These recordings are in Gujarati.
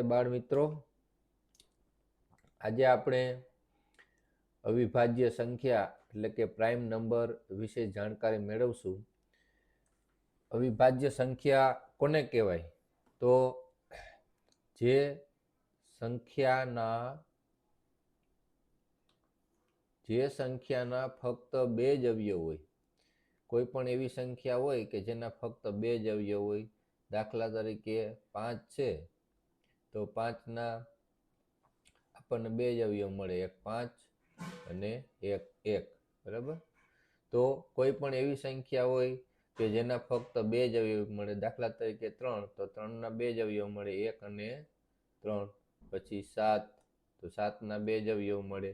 નમસ્તે બાળ મિત્રો. આજે આપણે અવિભાજ્ય સંખ્યા એટલે કે પ્રાઇમ નંબર વિશે જાણકારી મેળવશું. અવિભાજ્ય સંખ્યા કોને કહેવાય? તો જે સંખ્યાના જે સંખ્યાના ફક્ત બે જ અવયવ હોય, કોઈ પણ એવી સંખ્યા હોય કે જેના ફક્ત બે જ અવયવ હોય, દાખલા તરીકે પાંચ છે તો પાંચના આપણને બે જ અવયવ મળે, એક પાંચ અને એક એક, બરાબર? તો કોઈ પણ એવી સંખ્યા હોય કે જેના ફક્ત બે જ અવયવ મળે, દાખલા તરીકે ત્રણ, તો ત્રણના બે જ અવયવ મળે, એક અને ત્રણ. પછી સાત, તો સાતના બે જ અવયવ મળે,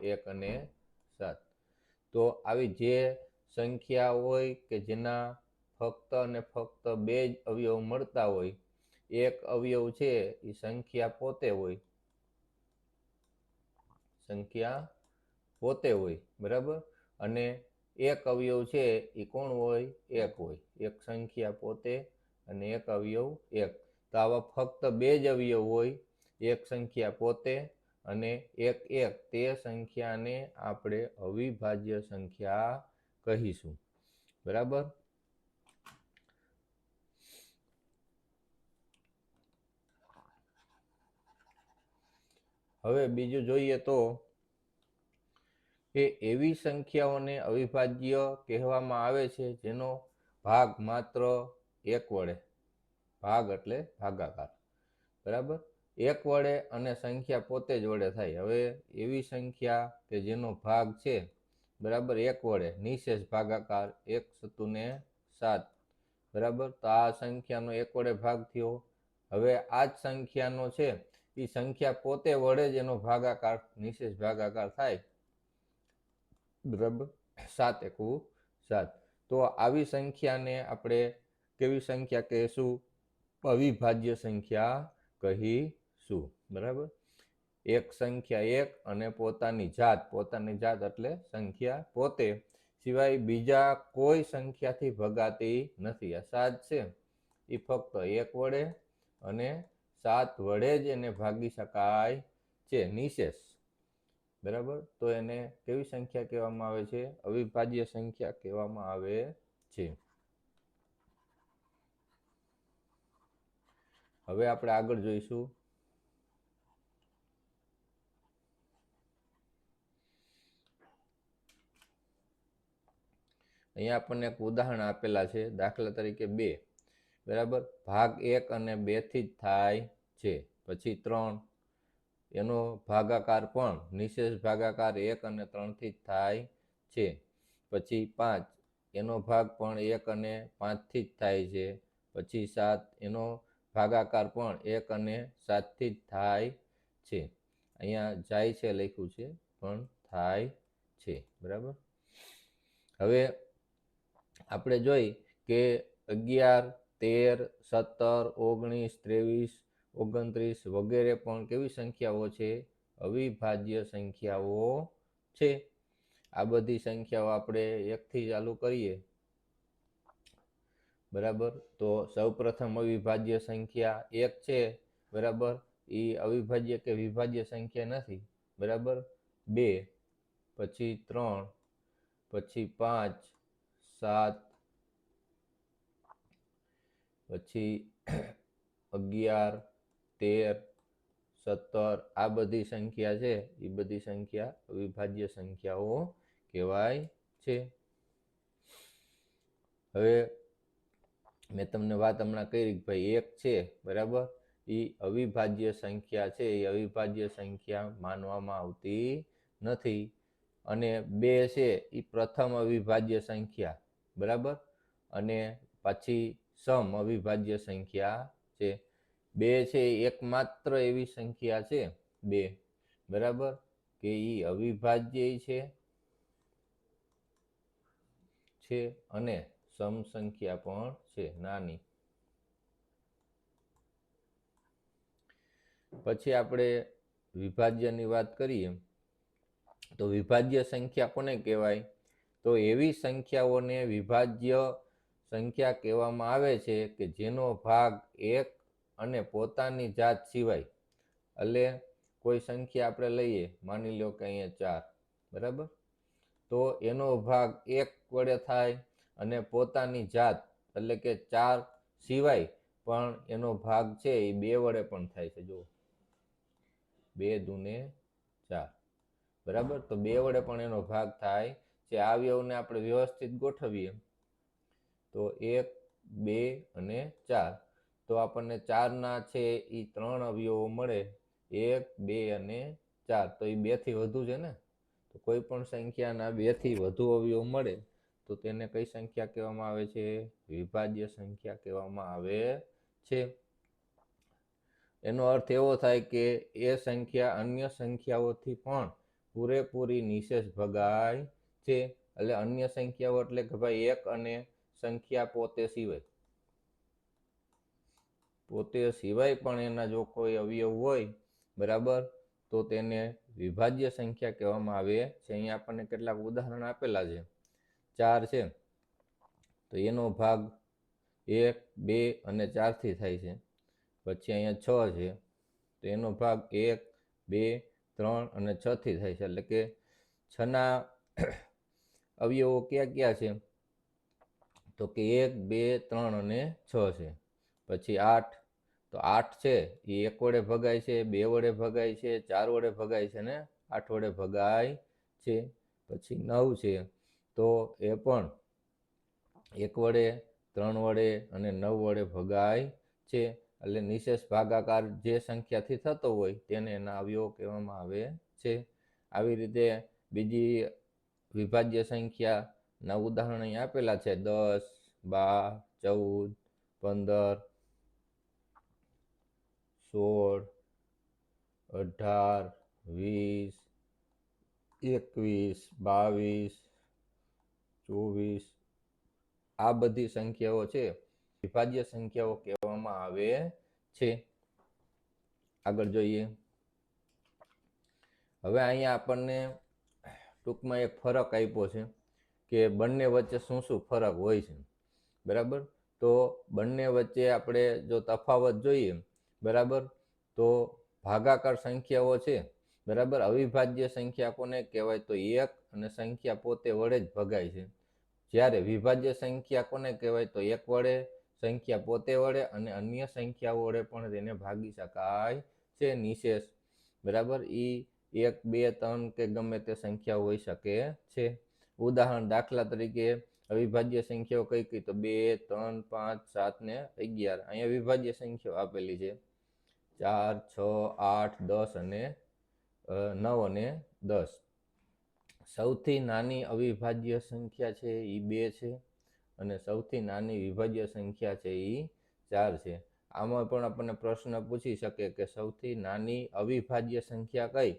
એક અને સાત. તો આવી જે સંખ્યા હોય કે જેના ફક્ત અને ફક્ત બે જ અવયવ મળતા હોય એક અવયવ છે, એ સંખ્યા પોતે હોય. સંખ્યા પોતે હોય, બરાબર? અને એક અવયવ છે, એ કોણ હોય? એક હોય. એક સંખ્યા પોતે અને એક અવયવ એક. તો આવા ફક્ત બે જ અવયવ હોય, એક સંખ્યા પોતે અને એક એક. તે સંખ્યાને આપણે અવિભાજ્ય સંખ્યા કહીશું. બરાબર? હવે બીજું જોઈએ તો કે એવી સંખ્યાઓને અવિભાજ્ય કહેવામાં આવે છે જેનો ભાગ માત્ર એક વડે, ભાગ એટલે ભાગાકાર, બરાબર? એક વડે અને સંખ્યા પોતે જ વડે થાય. હવે એવી સંખ્યા કે જેનો ભાગ છે, બરાબર? એક વડે નિશેષ ભાગાકાર, એક સતુને સાત, બરાબર? તો આ સંખ્યાનો એક વડે ભાગ થયો. હવે આ જ સંખ્યાનો છે એ સંખ્યા પોતે વડે જ એનો ભાગાકાર, નિશેષ ભાગાકાર થાય. બરાબર સાત એકુ સાત. તો આવી સંખ્યાને આપણે કેવી સંખ્યા કહીશું? અવિભાજ્ય સંખ્યા કહીશું. બરાબર? એક સંખ્યા એક અને પોતાની જાત. પોતાની જાત એટલે સંખ્યા પોતે. સિવાય બીજા કોઈ સંખ્યાથી ભગાતી નથી. આ સાત છે. એ ફક્ત એક વડે અને સાત વડે જ એને ભાગી શકાય છે, નિશેષ. બરાબર? તો એને કેવી સંખ્યા કહેવામાં આવે છે? અવિભાજ્ય સંખ્યા કહેવામાં આવે છે. હવે આપણે આગળ જોઈશું. અહીંયા આપણને એક ઉદાહરણ આપેલા છે, દાખલા તરીકે બે. બરાબર? ભાગ એક અને બેથી જ થાય છે. પછી ત્રણ. એનો ભાગાકાર પણ નિશેષ ભાગાકાર એક અને ત્રણથી જ થાય છે. પછી પાંચ. એનો ભાગ પણ એક અને પાંચથી જ થાય છે. પછી સાત. એનો ભાગાકાર પણ એક અને સાતથી જ થાય છે. અહીંયા જાય છે લખ્યું છે, પણ થાય છે. બરાબર? હવે આપણે જોઈ કે અગિયાર તેર, સત્તર, ઓગણીસ, ત્રેવીસ, ઓગણત્રીસ વગેરે પણ કેવી સંખ્યાઓ છે? અવિભાજ્ય સંખ્યાઓ છે. આ બધી સંખ્યાઓ આપણે એકથી ચાલુ કરીએ. બરાબર? તો સૌપ્રથમ અવિભાજ્ય સંખ્યા એક છે. બરાબર? એ અવિભાજ્ય કે વિભાજ્ય સંખ્યા નથી. બરાબર? બે, પછી ત્રણ, પછી પાંચ, સાત પછી અગિયાર, તેર, સત્તર, આ બધી સંખ્યા છે એ બધી સંખ્યા અવિભાજ્ય સંખ્યાઓ કહેવાય છે. હવે મેં તમને વાત હમણાં કરી ભાઈ એક છે, બરાબર? એ અવિભાજ્ય સંખ્યા છે એ અવિભાજ્ય સંખ્યા માનવામાં આવતી નથી. અને બે છે એ પ્રથમ અવિભાજ્ય સંખ્યા, બરાબર? અને પછી સમ અવિભાજ્ય સંખ્યા છે. બે છે એકમાત્ર એવી સંખ્યા છે. બે. બરાબર? કે એ અવિભાજ્ય છે. છે અને સમ સંખ્યા પણ છે. નાની. પછી આપણે વિભાજ્યની વાત કરીએ. તો વિભાજ્ય સંખ્યા કોને કહેવાય? તો એવી સંખ્યાઓને વિભાજ્ય સંખ્યા કહેવામાં આવે છે કે જેનો ભાગ એક અને પોતાની જાત સિવાય. એટલે કોઈ સંખ્યા આપણે લઈએ, માની લો કે અહીંયા ચાર, બરાબર? તો એનો ભાગ એક વડે થાય અને પોતાની જાત, એટલે કે ચાર સિવાય પણ એનો ભાગ છે એ બે વડે પણ થાય છે, જુઓ. બે દુને ચાર, બરાબર? તો બે વડે પણ એનો ભાગ થાય આ અવયવને આપણે વ્યવસ્થિત ગોઠવીએ. તો એક, બે અને ચાર. તો આપણને ચારના છે એ ત્રણ અવયવો મળે. એક, બે અને ચાર. તો એ બેથી વધુ છે ને? તો કોઈ પણ સંખ્યાના બેથી વધુ અવયવ મળે, તો તેને કઈ સંખ્યા કહેવામાં આવે છે? વિભાજ્ય સંખ્યા કહેવામાં આવે છે. એનો અર્થ એવો થાય કે એ સંખ્યા અન્ય સંખ્યાઓથી પણ પૂરેપૂરી નિશેષ ભગાય છે. એટલે અન્ય સંખ્યાઓ એટલે કે ભાઈ એક અને સંખ્યા પોતે સિવાય. પોતે સિવાય પણ એના જો કોઈ અવયવ હોય, બરાબર, તો તેને વિભાજ્ય સંખ્યા કહેવામાં આવે છે. અહીંયા આપણને કેટલાક ઉદાહરણ આપેલા છે. ચાર છે. તો એનો ભાગ એક, બે અને ચારથી થાય છે. પછી અહીંયા છ છે. તો એનો ભાગ એક, બે, ત્રણ અને છથી થાય છે. એટલે કે છના અવયવો કયા કયા છે? તો કે એક, બે, ત્રણ અને છ છે. પછી આઠ, તો આઠ છે, એ એક વડે ભગાય છે, બે વડે ભગાય છે, ચાર વડે ભગાય છે ને આઠ વડે ભગાય છે. પછી નવ છે, તો એ પણ એક વડે, ત્રણ વડે અને નવ વડે ભગાય છે. એટલે નિશેષ ભાગાકાર જે સંખ્યાથી થતો હોય તેને એના અવયવો કહેવામાં આવે છે. આવી રીતે બીજી વિભાજ્ય સંખ્યાના ઉદાહરણ અહીં આપેલા છે. દસ, બાર, ચૌદ, પંદર, સોળ, અઢાર, વીસ, એકવીસ, બાવીસ, ચોવીસ. આ બધી સંખ્યાઓ છે. વિભાજ્ય સંખ્યાઓ કહેવામાં આવે છે. આગળ જોઈએ. હવે અહીંયા આપણને ટૂંકમાં એક ફરક આપ્યો છે. કે બંને વચ્ચે શું શું ફરક હોય છે? બરાબર? તો બંને વચ્ચે આપણે જો તફાવત જોઈએ, બરાબર? તો ભાગાકાર સંખ્યાઓ છે, બરાબર? અવિભાજ્ય સંખ્યા કોને કહેવાય? તો એક અને સંખ્યા પોતે વડે જ ભગાય છે. જ્યારે વિભાજ્ય સંખ્યા કોને કહેવાય? તો એક વડે, સંખ્યા પોતે વડે અને અન્ય સંખ્યાઓ વડે પણ તેને ભાગી શકાય છે નિશેષ. બરાબર? ઈ એક, બે, ત્રણ કે ગમે તે સંખ્યા હોઈ શકે છે. ઉદાહરણ દાખલા તરીકે અવિભાજ્ય સંખ્યાઓ કઈ કઈ? તો બે, ત્રણ, પાંચ, સાત ને અગિયાર. અહીંયા વિભાજ્ય સંખ્યાઓ આપેલી છે. ચાર, છ, આઠ, દસ અને નવ અને દસ. સૌથી નાની અવિભાજ્ય સંખ્યા છે એ બે છે અને સૌથી નાની વિભાજ્ય સંખ્યા છે એ ચાર છે. આમાં પણ આપણને પ્રશ્ન પૂછી શકે કે સૌથી નાની અવિભાજ્ય સંખ્યા કઈ?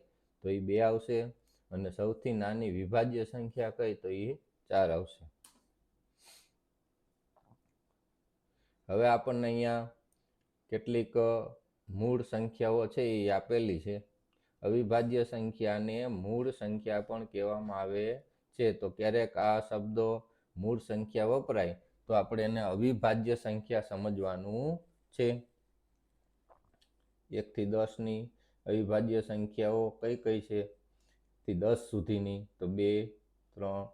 તો એ બે આવશે. અને સૌથી નાની વિભાજ્ય સંખ્યા કઈ તો એ ચાર આવશે. હવે આપણને અહીંયા કેટલીક મૂળ સંખ્યાઓ છે એ આપેલી છે. અવિભાજ્ય સંખ્યાને મૂળ સંખ્યા પણ કહેવામાં આવે છે. તો ક્યારેક આ શબ્દો મૂળ સંખ્યા વપરાય, તો આપણે એને અવિભાજ્ય સંખ્યા સમજવાનું છે. એકથી દસની અવિભાજ્ય સંખ્યાઓ કઈ કઈ છે? થી દસ સુધીની, તો બે, ત્રણ,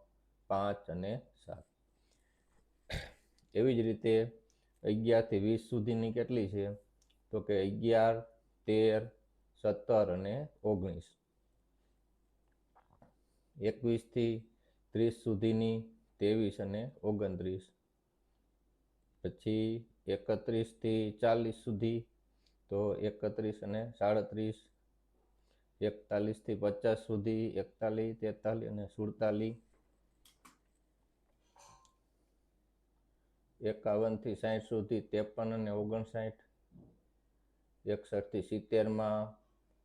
પાંચ અને સાત. એવી જ રીતે અગિયારથી વીસ સુધીની કેટલી છે? તો કે અગિયાર, તેર, સત્તર અને ઓગણીસ. એકવીસથી ત્રીસ સુધીની, ત્રેવીસ અને ઓગણત્રીસ. પછી એકત્રીસથી ચાલીસ સુધી, તો એકત્રીસ અને સાડત્રીસ. એકતાલીસથી પચાસ સુધી એકતાલીસ તેતાલીસ અને સુડતાલીસ એકાવનથી સાઠ સુધી ત્રેપન અને ઓગણસાઠ એકસઠથી સિત્તેરમાં,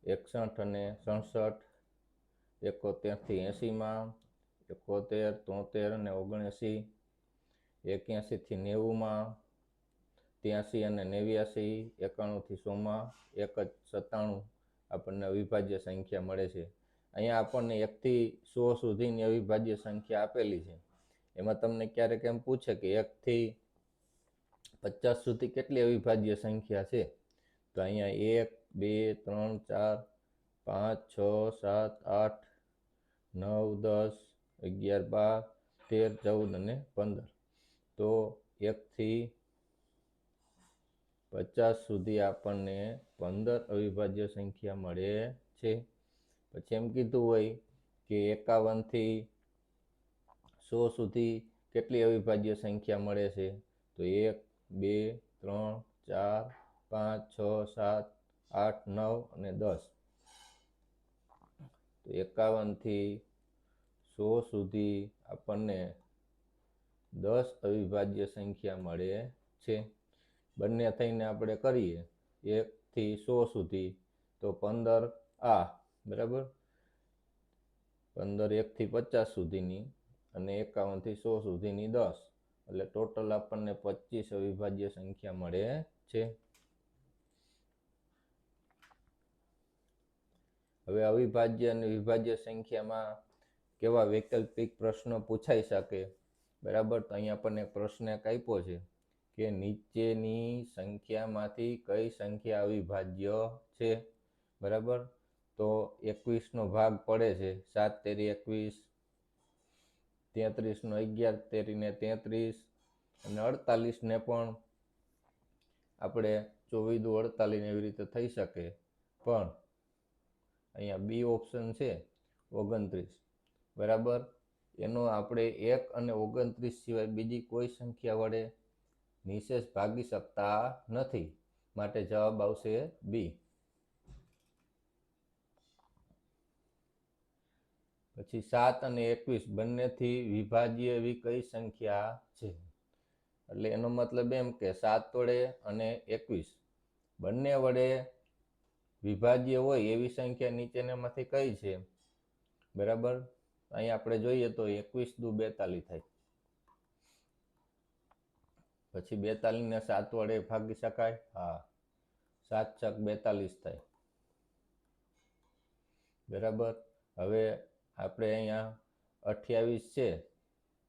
એકસઠ અને સડસઠ. એકોતેરથી એંસીમાં એકોતેર, તોતેર અને ઓગણએંસી એક્યાસીથી નેવુંમાં ત્યાંસી અને નેવ્યાસી એકાણુંથી સોમાં, એક જ સત્તાણું. આપણને અવિભાજ્ય સંખ્યા મળે છે. અહીંયા આપણને એકથી સો સુધીની અવિભાજ્ય સંખ્યા આપેલી છે. એમાં તમને ક્યારેક એમ પૂછે કે એકથી પચાસ સુધી કેટલી અવિભાજ્ય સંખ્યા છે? તો અહીંયા એક, બે, ત્રણ, ચાર, પાંચ, છ, સાત, આઠ, નવ, દસ, અગિયાર, બાર, તેર, ચૌદ અને પંદર. તો એકથી પચાસ સુધી આપણને પંદર અવિભાજ્ય સંખ્યા મળે છે. પછી એમ કીધું હોય કે એકાવનથી સો સુધી કેટલી અવિભાજ્ય સંખ્યા મળે છે? તો એક, બે, ત્રણ, ચાર, પાંચ, છ, સાત, આઠ, નવ અને દસ. તો એકાવનથી સો સુધી આપણને દસ અવિભાજ્ય સંખ્યા મળે છે. બંને થઈને આપણે કરીએ. એકથી સો સુધી. તો પંદર આ, બરાબર? પંદર એકથી પચાસ સુધીની અને એકાવનથી સો સુધીની દસ. એટલે ટોટલ આપણને પચીસ અવિભાજ્ય સંખ્યા મળે છે. હવે અવિભાજ્ય અને વિભાજ્ય સંખ્યામાં કેવા વૈકલ્પિક પ્રશ્નો પૂછાઈ શકે? બરાબર? તો અહીંયા આપણને પ્રશ્ન એક આપ્યો છે. કે નીચેની સંખ્યામાંથી કઈ સંખ્યા અવિભાજ્ય છે? બરાબર? તો એકવીસનો ભાગ પડે છે. સાત તેરી એકવીસ, તેત્રીસનો અગિયાર તેરીને તેત્રીસ અને અડતાલીસને પણ આપણે ચોવીસ દુ અડતાલીસ એવી રીતે થઈ શકે. પણ અહીંયા બી ઓપ્શન છે ઓગણત્રીસ. બરાબર? એનો આપણે એક અને ઓગણત્રીસ સિવાય બીજી કોઈ સંખ્યા વડે નિશેષ ભાગી શકતા નથી. માટે જવાબ આવશે બી પછી સાત અને એકવીસ બંનેથી વિભાજ્ય એવી કઈ સંખ્યા છે? એટલે એનો મતલબ એમ કે સાત વડે અને એકવીસ. બંને વડે વિભાજ્ય હોય એવી સંખ્યા નીચેનામાંથી કઈ છે? બરાબર? અહીં આપણે જોઈએ તો એકવીસ દુ બેતાલીસ થાય. પછી બેતાલીસને સાત વડે ભાગી શકાય? હા. સાત છક બેતાલીસ થાય. બરાબર? હવે આપણે અહીંયા અઠ્યાવીસ છે,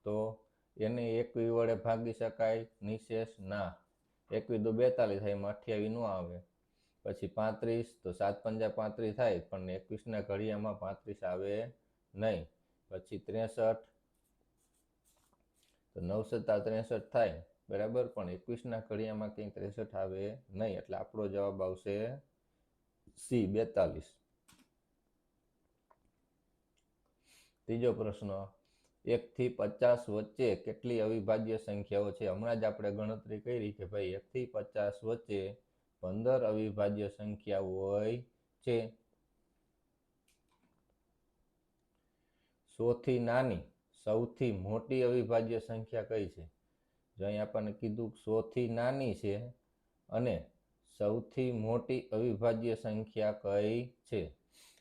તો એને એકવી વડે ભાગી શકાય? નિશેષ? ના. એકવી તો બેતાલીસ થાય, એમાં અઠ્યાવીસ ન આવે. પછી પાંત્રીસ, તો સાત પંજા પાંત્રીસ થાય, પણ એકવીસના ઘડિયામાં પાંત્રીસ આવે નહીં. પછી ત્રેસઠ, તો નવ સત્તા ત્રેસઠ થાય. બરાબર? પણ એકવીસના ઘડિયામાં કંઈ ત્રેસઠ આવે નહીં, એટલે આપણો જવાબ આવશે સી, બેતાલીસ. ત્રીજો પ્રશ્ન, એકથી પચાસ વચ્ચે કેટલી અવિભાજ્ય સંખ્યાઓ છે? હમણાં જ આપણે ગણતરી કરી કે ભાઈ એકથી પચાસ વચ્ચે પંદર અવિભાજ્ય સંખ્યા હોય છે. સોથી નાની, સૌથી મોટી અવિભાજ્ય સંખ્યા કઈ છે? જો અહીં આપણને કીધું સોથી નાની છે અને સૌથી મોટી અવિભાજ્ય સંખ્યા કઈ છે?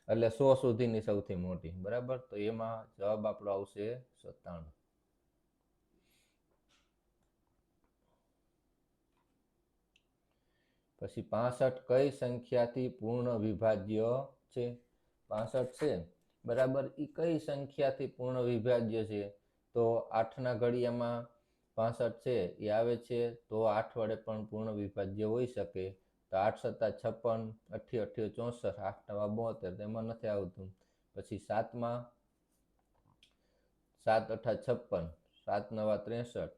એટલે સો સુધીની સૌથી મોટી. બરાબર? તો એમાં જવાબ આપણો આવશે સત્તાણું. પછી પાસઠ કઈ સંખ્યાથી પૂર્ણ વિભાજ્ય છે? પાસઠ છે. બરાબર? એ કઈ સંખ્યાથી પૂર્ણ વિભાજ્ય છે? તો આઠના ઘડિયામાં પાસઠ છે, એ આવે છે, તો આઠ વડે પણ પૂર્ણ વિભાજ્ય હોઈ શકે. તો આઠ સત્તા છપ્પન, અઠ્ઠી અઠ્ઠી ચોસઠ, આઠ નવા બોતેર તેમાં નથી આવતું. પછી સાતમાં, સાત અઠા છપ્પન, સાત નવા ત્રેસઠ,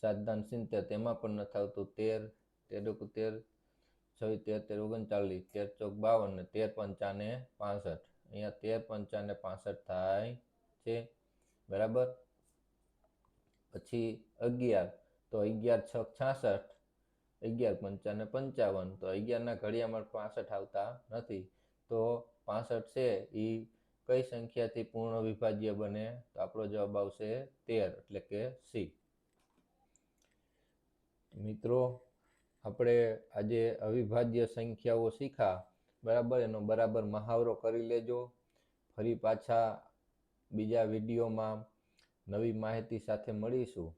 સાત દાન સિત્તેર તેમાં પણ નથી આવતું. તેર તેર તેર, છવ્વીસ, તેર તેર ઓગણચાલીસ, તેર ચોક બાવન ને તેર પંચાને પાસઠ. અહીંયા તેર પંચાને પાસઠ થાય છે. બરાબર? પછી અગિયાર, તો અગિયાર, છ, છાસઠ, અગિયાર પંચાને પંચાવન, તો અગિયારના ઘડિયામાં પાસઠ આવતા નથી. તો પાસઠ છે એ કઈ સંખ્યાથી પૂર્ણ વિભાજ્ય બને? તો આપણો જવાબ આવશે તેર, એટલે કે સી. મિત્રો, આપણે આજે અવિભાજ્ય સંખ્યાઓ શીખા. બરાબર? એનો બરાબર મહાવરો કરી લેજો. ફરી પાછા બીજા વિડીયોમાં નવી માહિતી સાથે મળીશું.